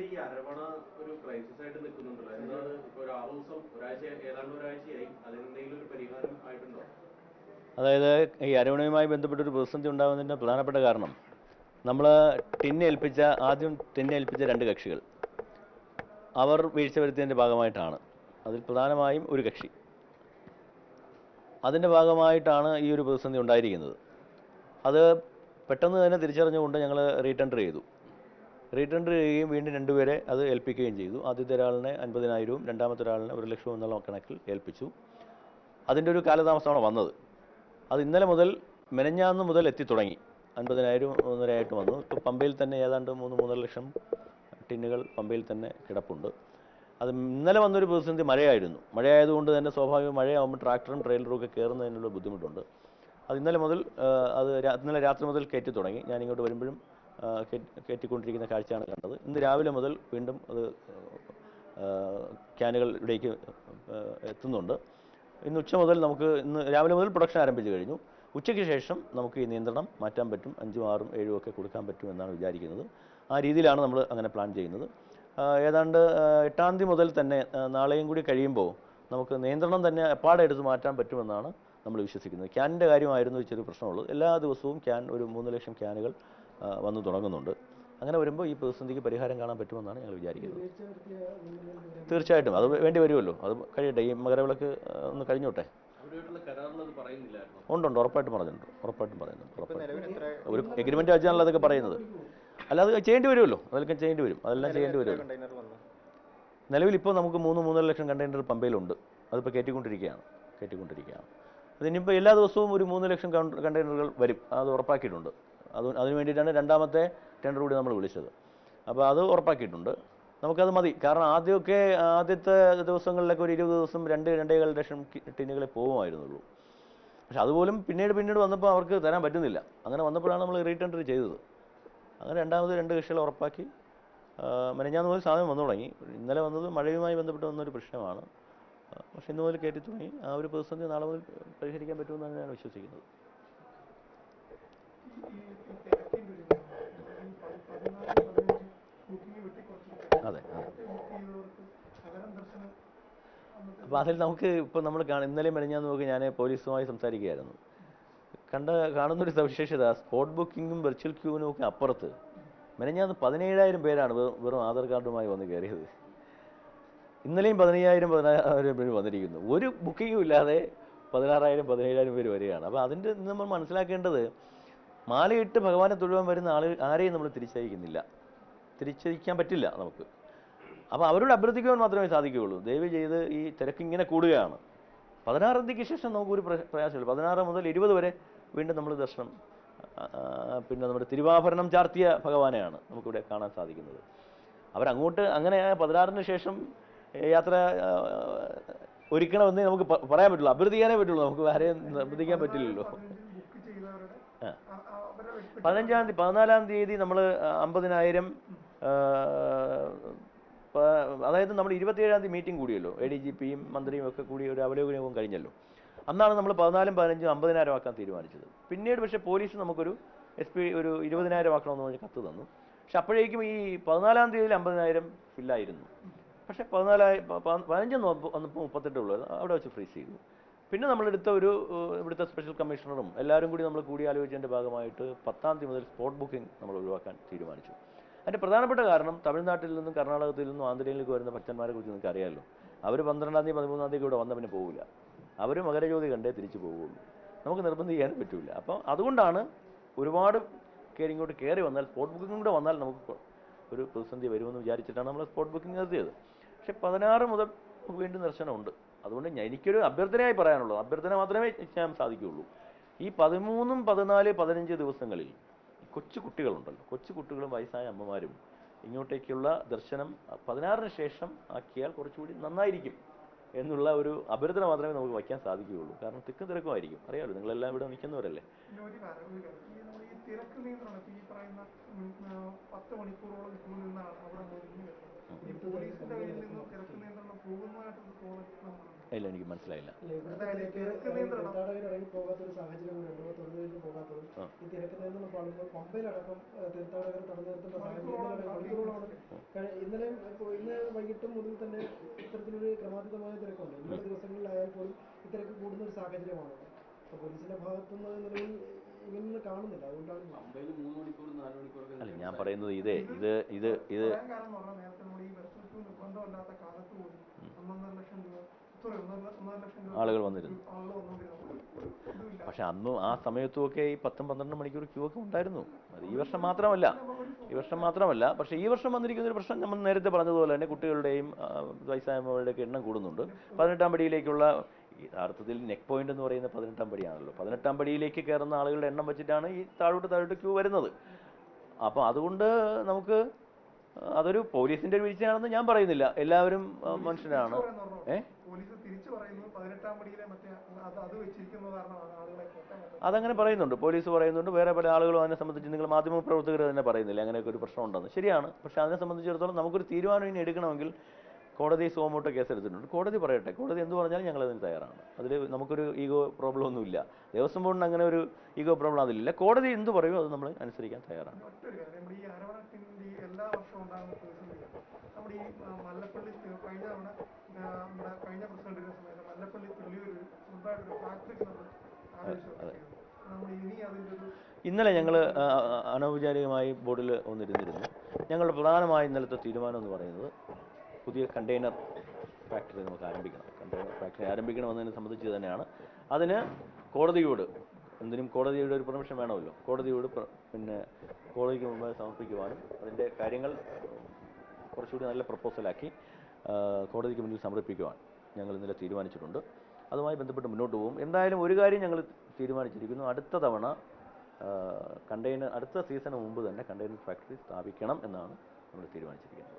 പ്രതിസന്ധി ഈ അരവണ ഒരു ക്രൈസിസ് ആയിട്ട് നിൽക്കുന്നുണ്ടല്ലോ. എന്താണ് ഇപ്പൊ ഒരു ദിവസം ഒരാഴ്ച ഏതാണ്ട് ഒരാഴ്ചയായി അതിനെന്തെങ്കിലും ഒരു പരിഹാരം ആയിട്ടുണ്ടോ? അതായത് ഈ അരവണയുമായി ബന്ധപ്പെട്ട ഒരു പ്രതിസന്ധി ഉണ്ടാകുന്നതിന്റെ പ്രധാനപ്പെട്ട കാരണം നമ്മൾ ടിന്നെ ഏൽപ്പിച്ച ആദ്യം ടിന്നെ ഏൽപ്പിച്ച രണ്ട് കക്ഷികൾ. അവർ വീഴ്ച വരുത്തിയതിന്റെ ഭാഗമായിട്ടാണ്. അതിൽ പ്രധാനമായും ഒരു കക്ഷി. അതിന്റെ ഭാഗമായിട്ടാണ് ഈ ഒരു പ്രതിസന്ധി ഉണ്ടായിരിക്കുന്നത്. അത് പെട്ടെന്ന് തന്നെ തിരിച്ചറിഞ്ഞുകൊണ്ട് ഞങ്ങൾ റീടെൻഡർ ചെയ്തു. റീടെൻഡർ ചെയ്യുകയും വീണ്ടും രണ്ടുപേരെ അത് ഏൽപ്പിക്കുകയും ചെയ്തു. ആദ്യത്തെ ഒരാളിനെ അൻപതിനായിരവും രണ്ടാമത്തെ ഒരാളിനെ ഒരു ലക്ഷവും എന്നുള്ള കണക്കിൽ ഏൽപ്പിച്ചു. അതിന്റെ ഒരു കാലതാമസമാണ് വന്നത്. അത് ഇന്നലെ മുതൽ മെനഞ്ഞാന്ന് മുതൽ എത്തി തുടങ്ങി. അൻപതിനായിരം ഒന്നരയായിട്ട് വന്നു. ഇപ്പോൾ പമ്പയിൽ തന്നെ ഏതാണ്ട് മൂന്ന് മൂന്നര ലക്ഷം ടിന്നുകൾ പമ്പയിൽ തന്നെ കിടപ്പുണ്ട്. അത് ഇന്നലെ വന്നൊരു പ്രതിസന്ധി മഴയായിരുന്നു. മഴയായതുകൊണ്ട് തന്നെ സ്വാഭാവികം മഴയാകുമ്പോൾ ട്രാക്ടറും ട്രെയിലറും ഒക്കെ കയറുന്നതിനുള്ള ബുദ്ധിമുട്ടുണ്ട്. അത് ഇന്നലെ മുതൽ അത് ഇന്നലെ രാത്രി മുതൽ കയറ്റി തുടങ്ങി. ഞാൻ ഇങ്ങോട്ട് വരുമ്പോഴും കയറ്റിക്കൊണ്ടിരിക്കുന്ന കാഴ്ചയാണ് കണ്ടത്. ഇന്ന് രാവിലെ മുതൽ വീണ്ടും അത് ക്യാനുകളിലേക്ക് എത്തുന്നുണ്ട്. ഇന്ന് ഉച്ച മുതൽ നമുക്ക് ഇന്ന് രാവിലെ മുതൽ പ്രൊഡക്ഷൻ ആരംഭിച്ചു കഴിഞ്ഞു. ഉച്ചയ്ക്ക് ശേഷം നമുക്ക് ഈ നിയന്ത്രണം മാറ്റാൻ പറ്റും. അഞ്ചും ആറും ഏഴും ഒക്കെ കൊടുക്കാൻ പറ്റും എന്നാണ് വിചാരിക്കുന്നത്. ആ രീതിയിലാണ് നമ്മൾ അങ്ങനെ പ്ലാൻ ചെയ്യുന്നത്. ഏതാണ്ട് എട്ടാം തീയതി മുതൽ തന്നെ നാളെയും കൂടി കഴിയുമ്പോൾ നമുക്ക് നിയന്ത്രണം തന്നെ എപ്പാടെ എടുത്ത് മാറ്റാൻ പറ്റുമെന്നാണ് നമ്മൾ വിശ്വസിക്കുന്നത്. ക്യാനിന്റെ കാര്യമായിരുന്നു ചെറിയ പ്രശ്നമുള്ളത്. എല്ലാ ദിവസവും ക്യാൻ ഒരു മൂന്ന് ലക്ഷം ക്യാനുകൾ വന്നു തുടങ്ങുന്നുണ്ട്. അങ്ങനെ വരുമ്പോൾ ഈ പ്രതിസന്ധിക്ക് പരിഹാരം കാണാൻ പറ്റുമെന്നാണ് ഞങ്ങൾ വിചാരിക്കുന്നത്. തീർച്ചയായിട്ടും. അത് വേണ്ടി വരുമല്ലോ. അത് കഴിയട്ടെ. ഈ മകരവിളക്ക് ഒന്ന് കഴിഞ്ഞോട്ടെ? ഉണ്ടുണ്ട് ഉറപ്പായിട്ടും പറഞ്ഞിട്ടുണ്ട്. ഉറപ്പായിട്ടും പറയുന്നുണ്ട്. ഉറപ്പായിട്ടും. ഒരു എഗ്രിമെന്റ് വെച്ചാണല്ലോ അതൊക്കെ പറയുന്നത്. അല്ലാതെ ചെയ്യേണ്ടി വരുമല്ലോ. അതൊക്കെ ചെയ്യേണ്ടി വരും. അതെല്ലാം ചെയ്യേണ്ടി വരുമല്ലോ. നിലവിൽ ഇപ്പോൾ നമുക്ക് മൂന്ന് മൂന്നര ലക്ഷം കണ്ടെയ്നർ പമ്പയിലുണ്ട്. അതിപ്പോൾ കയറ്റിക്കൊണ്ടിരിക്കുകയാണ്. കയറ്റിക്കൊണ്ടിരിക്കുകയാണ്. അതിനിപ്പോൾ എല്ലാ ദിവസവും ഒരു മൂന്ന് ലക്ഷം കണ്ടെയ്നറുകൾ വരും. അത് ഉറപ്പാക്കിയിട്ടുണ്ട്. അത് അതിന് വേണ്ടിയിട്ടാണ് രണ്ടാമത്തെ ടെൻഡർ കൂടി നമ്മൾ വിളിച്ചത്. അപ്പോൾ അത് ഉറപ്പാക്കിയിട്ടുണ്ട്. നമുക്കത് മതി. കാരണം ആദ്യമൊക്കെ ആദ്യത്തെ ദിവസങ്ങളിലൊക്കെ ഒരു ഇരുപത് ദിവസം രണ്ട് രണ്ടേകാൽ ലക്ഷം ടീനുകളെ പോകുമായിരുന്നുള്ളൂ. പക്ഷെ അതുപോലും പിന്നീട് പിന്നീട് വന്നപ്പോൾ അവർക്ക് തരാൻ പറ്റുന്നില്ല. അങ്ങനെ വന്നപ്പോഴാണ് നമ്മൾ റീടെൻഡർ ചെയ്തത്. അങ്ങനെ രണ്ടാമത് രണ്ട് കക്ഷികളെ ഉറപ്പാക്കി. മെനഞ്ഞാന്ന് മുതൽ സാധനം വന്നു തുടങ്ങി. ഇന്നലെ വന്നത് മഴയുമായി ബന്ധപ്പെട്ട് വന്നൊരു പ്രശ്നമാണ്. പക്ഷേ ഇന്ന് മുതൽ കയറ്റി തുടങ്ങി. ആ ഒരു പ്രതിസന്ധി നാളെ മുതൽ പരിഹരിക്കാൻ പറ്റുമെന്നാണ് ഞാൻ വിശ്വസിക്കുന്നത് അതെ അതെ അപ്പോൾ അതിൽ നമുക്ക് ഇപ്പോൾ നമ്മൾ ഇന്നലെ മെനഞ്ഞാന്ന് നോക്കി ഞാൻ പോലീസുമായി സംസാരിക്കുകയായിരുന്നു. കണ്ട കാണുന്ന ഒരു സവിശേഷത സ്പോട്ട് ബുക്കിങ്ങും വെർച്വൽ ക്യൂവിനും ഒക്കെ അപ്പുറത്ത് മെനഞ്ഞാന്ന് പതിനേഴായിരം പേരാണ് വെറും ആധാർ കാർഡുമായി വന്ന് കയറിയത്. ഇന്നലെയും പതിനയ്യായിരം പതിനായിരം പേര് വന്നിരിക്കുന്നു. ഒരു ബുക്കിങ്ങും ഇല്ലാതെ പതിനാറായിരം പതിനേഴായിരം പേര് വരികയാണ്. അപ്പോൾ അതിന്റെ നമ്മൾ മനസ്സിലാക്കേണ്ടത് മാലയിട്ട് ഭഗവാനെ തൊഴുവാൻ വരുന്ന ആൾ ആരെയും നമ്മൾ തിരിച്ചയക്കുന്നില്ല. തിരിച്ചയക്കാൻ പറ്റില്ല നമുക്ക്. അപ്പോൾ അവരോട് അഭ്യർത്ഥിക്കുവാൻ മാത്രമേ സാധിക്കുകയുള്ളൂ. ദയവ് ചെയ്ത് ഈ തിരക്ക് ഇങ്ങനെ കൂടുകയാണ്. പതിനാറാം തീയതിക്ക് ശേഷം നമുക്കൊരു പ്ര- പ്രയാസമില്ല. പതിനാറ് മുതൽ ഇരുപത് വരെ വീണ്ടും നമ്മൾ ദർശനം പിന്നെ നമ്മുടെ തിരുവാഭരണം ചാർത്തിയ ഭഗവാനെയാണ് നമുക്കിവിടെ കാണാൻ സാധിക്കുന്നത്. അവരങ്ങോട്ട് അങ്ങനെ പതിനാറിന് ശേഷം യാത്ര ഒരുക്കണമെന്നേ നമുക്ക് പറയാൻ പറ്റുള്ളൂ. അഭ്യർത്ഥിക്കാനേ പറ്റുള്ളൂ. നമുക്ക് ആരെയും നിർബന്ധിക്കാൻ പറ്റില്ലല്ലോ. പതിനഞ്ചാം തീയതി പതിനാലാം തീയതി നമ്മൾ അമ്പതിനായിരം അതായത് നമ്മൾ ഇരുപത്തിയേഴാം തീയതി മീറ്റിംഗ് കൂടിയല്ലോ. എ ഡി ജി പിയും മന്ത്രിയും ഒക്കെ കൂടി ഒരു അവലോകനവും കഴിഞ്ഞല്ലോ. അന്നാണ് നമ്മൾ പതിനാലും പതിനഞ്ചും അമ്പതിനായിരം ആക്കാൻ തീരുമാനിച്ചത്. പിന്നീട് പക്ഷേ പോലീസ് നമുക്കൊരു എസ് പി ഒരു ഇരുപതിനായിരം ആക്കണമെന്ന് പറഞ്ഞ് കത്ത് തന്നു. പക്ഷെ അപ്പോഴേക്കും ഈ പതിനാലാം തീയതിയിൽ അമ്പതിനായിരം ഫില്ലായിരുന്നു. പക്ഷേ പതിനാലായിരം പതിനഞ്ചെന്ന് വന്നപ്പോൾ മുപ്പത്തെട്ടുള്ളൂ അവിടെ വെച്ച് ഫ്രീസ് ചെയ്തു. പിന്നെ നമ്മളെടുത്ത ഒരു ഇവിടുത്തെ സ്പെഷ്യൽ കമ്മീഷണറും എല്ലാവരും കൂടി നമ്മൾ കൂടിയാലോചിച്ചതിന്റെ ഭാഗമായിട്ട് പത്താം തീയതി മുതൽ സ്പോട്ട് ബുക്കിംഗ് നമ്മൾ ഒഴിവാക്കാൻ തീരുമാനിച്ചു. അതിന്റെ പ്രധാനപ്പെട്ട കാരണം തമിഴ്നാട്ടിൽ നിന്നും കർണാടകത്തിൽ നിന്നും ആന്ധ്രയിലേക്ക് വരുന്ന ഭക്തന്മാരെ കുറിച്ച് നിങ്ങൾക്ക് അറിയാമല്ലോ അവർ പന്ത്രണ്ടാം തീയതി പതിമൂന്നാം തീയതി ഇവിടെ വന്ന പിന്നെ പോകില്ല അവർ മകരജ്യോതി കണ്ടേ തിരിച്ചു പോവുകയുള്ളൂ നമുക്ക് നിർബന്ധം നിർബന്ധിക്കാൻ പറ്റില്ല അപ്പോൾ അതുകൊണ്ടാണ് ഒരുപാട് കയറി ഇങ്ങോട്ട് കയറി വന്നാൽ സ്പോട്ട് ബുക്കിംഗ് കൂടെ വന്നാൽ നമുക്ക് ഒരു പ്രതിസന്ധി വരുമെന്ന് വിചാരിച്ചിട്ടാണ് നമ്മൾ സ്പോട്ട് ബുക്കിംഗ് നിർത്തിയത്. പക്ഷേ പതിനാറ് മുതൽ വീണ്ടും ദർശനമുണ്ട്. അതുകൊണ്ട് എനിക്കൊരു അഭ്യർത്ഥനയായി പറയാനുള്ളൂ അഭ്യർത്ഥന മാത്രമേ ചെയ്യാൻ സാധിക്കുകയുള്ളൂ. ഈ പതിമൂന്നും പതിനാല് പതിനഞ്ച് ദിവസങ്ങളിൽ കൊച്ചു കുട്ടികളുണ്ടല്ലോ. കൊച്ചു കുട്ടികളും വയസ്സായ അമ്മമാരും ഇങ്ങോട്ടേക്കുള്ള ദർശനം പതിനാറിന് ശേഷം ആക്കിയാൽ കുറച്ചുകൂടി നന്നായിരിക്കും എന്നുള്ള ഒരു അഭ്യർത്ഥന മാത്രമേ നമുക്ക് വയ്ക്കാൻ സാധിക്കുകയുള്ളൂ. കാരണം തിക്കും തിരക്കുമായിരിക്കും. അറിയാമല്ലോ നിങ്ങളെല്ലാം ഇവിടെ നിൽക്കുന്നവരല്ലേ? തിരക്ക് നിയന്ത്രണം പത്ത് മണിക്കൂറോളം ഇല്ല എനിക്ക് മനസ്സിലായില്ല. ഇന്നലെ ഇന്ന് വൈകിട്ടും മുതൽ തന്നെ ഇത്തരത്തിലൊരു ക്രമാതീതമായ തിരക്കുണ്ട്. ഇന്നലെ ദിവസങ്ങളിലായാൽ പോലും ഇത്തിരക്ക് തിരക്ക് കൂടുന്ന ഒരു സാഹചര്യമാണ്. അപ്പൊ പോലീസിന്റെ ഭാഗത്തുനിന്ന് നിലവിൽ അല്ല ഞാൻ പറയുന്നത് ഇതേ ഇത് ഇത് ഇത് നിർബന്ധമില്ലാത്ത കാലത്ത് പോലും ഒന്നൊന്നര ലക്ഷം രൂപ ആളുകൾ വന്നിരുന്നു. പക്ഷെ അന്നും ആ സമയത്തുമൊക്കെ ഈ പത്തും പന്ത്രണ്ട് മണിക്കൂർ ക്യൂ ഒക്കെ ഉണ്ടായിരുന്നു. അത് ഈ വർഷം മാത്രമല്ല. ഈ വർഷം മാത്രമല്ല. പക്ഷെ ഈ വർഷം വന്നിരിക്കുന്ന ഒരു പ്രശ്നം നമ്മൾ നേരത്തെ പറഞ്ഞതുപോലെ തന്നെ കുട്ടികളുടെയും വയസ്സായവരുടെയൊക്കെ എണ്ണം കൂടുന്നുണ്ട്. പതിനെട്ടാം പടിയിലേക്കുള്ള യഥാർത്ഥത്തിൽ നെക്ക് പോയിന്റ് എന്ന് പറയുന്ന പതിനെട്ടാം പടിയാണല്ലോ. പതിനെട്ടാം പടിയിലേക്ക് കയറുന്ന ആളുകളുടെ എണ്ണം വെച്ചിട്ടാണ് ഈ താഴോട്ട് താഴോട്ട് ക്യൂ വരുന്നത്. അപ്പോൾ അതുകൊണ്ട് നമുക്ക് അതൊരു പോലീസിന്റെ ഒരു വീഴ്ചയാണെന്ന് ഞാൻ പറയുന്നില്ല. എല്ലാവരും മനുഷ്യരാണ്. അതങ്ങനെ പറയുന്നുണ്ട്. പോലീസ് പറയുന്നുണ്ട്. വേറെ പല ആളുകളും അതിനെ സംബന്ധിച്ച് നിങ്ങൾ മാധ്യമ പ്രവർത്തകർ തന്നെ പറയുന്നില്ല. അങ്ങനെയൊക്കെ ഒരു പ്രശ്നം ഉണ്ടെന്ന്. ശരിയാണ്. പക്ഷെ അതിനെ സംബന്ധിച്ചിടത്തോളം നമുക്കൊരു തീരുമാനം ഇനി എടുക്കണമെങ്കിൽ കോടതി സോമോട്ട് കേസ് എടുത്തിട്ടുണ്ട് കോടതി പറയട്ടെ. കോടതി എന്ത് പറഞ്ഞാലും ഞങ്ങൾ അതിന് തയ്യാറാണ്. അതിൽ നമുക്കൊരു ഈഗോ പ്രോബ്ലം ഒന്നുമില്ല. ദേവസ്വം ബോർഡിന് അങ്ങനെ ഒരു ഈഗോ പ്രോബ്ലം അതിലില്ല. കോടതി എന്ത് പറയുമോ അത് നമ്മൾ അനുസരിക്കാൻ തയ്യാറാണ്. എല്ലാ വർഷവും ഉണ്ടാകുന്ന പ്രതിസന്ധിയാണ് നമ്മുടെ ഈ മല്ലപ്പള്ളി കഴിഞ്ഞ തവണ നമ്മുടെ കഴിഞ്ഞ പ്രസിഡന്റിന്റെ സമയത്ത് മല്ലപ്പള്ളി തുള്ളിയൊരു സ്വന്തമായിട്ടൊരു ഫാക്ടറിക്ക് നമ്മൾ ഇന്നലെ ഞങ്ങൾ അനൗപചാരികമായി ബോർഡിൽ ഒന്നിരുന്നിരുന്നു ഞങ്ങളുടെ പ്രധാനമായ ഇന്നലത്തെ തീരുമാനം എന്ന് പറയുന്നത് പുതിയ കണ്ടെയ്നർ ഫാക്ടറി നമുക്ക് ആരംഭിക്കണം. കണ്ടെയ്നർ ഫാക്ടറി ആരംഭിക്കണമെന്നതിനെ സംബന്ധിച്ച് തന്നെയാണ്. അതിന് കോടതിയോട് എന്തിനും കോടതിയുടെ ഒരു പെർമിഷൻ വേണമല്ലോ. കോടതിയോട് പിന്നെ കോടതിക്ക് മുമ്പ് സമർപ്പിക്കുവാനും അതിന്റെ കാര്യങ്ങൾ കുറച്ചുകൂടി നല്ല പ്രപ്പോസലാക്കി കോടതിക്ക് മുന്നിൽ സമർപ്പിക്കുവാൻ ഞങ്ങൾ ഇന്നലെ തീരുമാനിച്ചിട്ടുണ്ട്. അതുമായി ബന്ധപ്പെട്ട് മുന്നോട്ട് പോകും. എന്തായാലും ഒരു കാര്യം ഞങ്ങൾ തീരുമാനിച്ചിരിക്കുന്നു. അടുത്ത തവണ കണ്ടെയ്നർ അടുത്ത സീസണ് മുമ്പ് തന്നെ കണ്ടെയ്നർ ഫാക്ടറി സ്ഥാപിക്കണം എന്നാണ് നമ്മൾ തീരുമാനിച്ചിരിക്കുന്നത്.